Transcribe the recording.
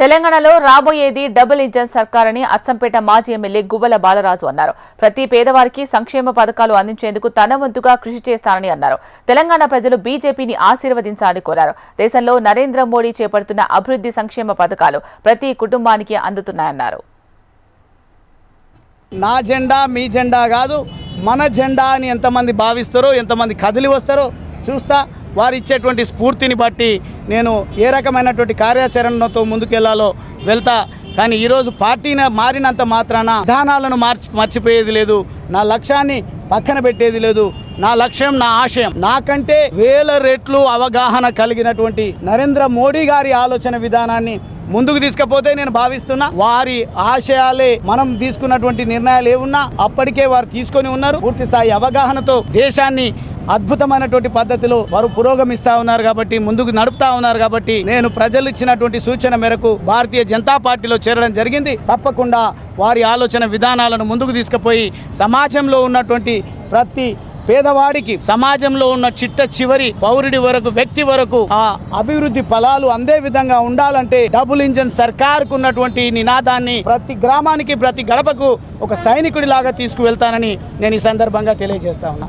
తెలంగాణలో రాబోయేది double engine సర్కారని Achampet మాజీ ఎమ్మెల్యే గువ్వల బాలరాజు అన్నారు. ప్రతి పేదవారికి సంక్షేమ పథకాలు అందించేందుకు తన వంతుగా కృషి చేస్తానని అన్నారు. తెలంగాణ ప్రజలు బీజేపీని ఆశీర్వదించాలని కోరారు. దేశంలో నరేంద్ర మోడీ చేపడుతున్న అభివృద్ధి సంక్షేమ పథకాలు ప్రతి కుటుంబానికి అందుతున్నాయన్నారు. నా జెండా మీ జెండా కాదు మన జెండా అని ఎంతమంది భావిస్తారో ఎంతమంది కదిలి వస్తారో చూస్తా. వారు ఇచ్చేటువంటి స్ఫూర్తిని బట్టి నేను ఏ రకమైనటువంటి కార్యాచరణతో ముందుకెళ్ళాలో వెళ్తా. కానీ ఈరోజు పార్టీని మారినంత మాత్రాన విధానాలను మార్చి మర్చిపోయేది లేదు. నా లక్ష్యాన్ని పక్కన పెట్టేది లేదు. నా లక్ష్యం నా ఆశయం. నాకంటే వేల రెట్లు అవగాహన కలిగినటువంటి నరేంద్ర మోడీ గారి ఆలోచన విధానాన్ని ముందుకు తీసుకపోతే నేను భావిస్తున్నా. వారి ఆశయాలే మనం తీసుకున్నటువంటి నిర్ణయాలు ఏమున్నా అప్పటికే వారు తీసుకొని ఉన్నారు. పూర్తి స్థాయి అవగాహనతో దేశాన్ని అద్భుతమైనటువంటి పద్ధతిలో వారు పురోగమిస్తా ఉన్నారు కాబట్టి ముందుకు నడుపుతా ఉన్నారు కాబట్టి నేను ప్రజలు ఇచ్చినటువంటి సూచన మేరకు భారతీయ జనతా పార్టీలో చేరడం జరిగింది. తప్పకుండా వారి ఆలోచన విధానాలను ముందుకు తీసుకుపోయి సమాజంలో ఉన్నటువంటి ప్రతి పేదవాడికి సమాజంలో ఉన్న చిట్ట చివరి పౌరుడి వరకు వ్యక్తి వరకు ఆ అభివృద్ధి ఫలాలు అందే విధంగా ఉండాలంటే డబుల్ ఇంజన్ సర్కార్ ఉన్నటువంటి నినాదాన్ని ప్రతి గ్రామానికి ప్రతి గడపకు ఒక సైనికుడిలాగా తీసుకువెళ్తానని నేను ఈ సందర్భంగా తెలియజేస్తా ఉన్నా.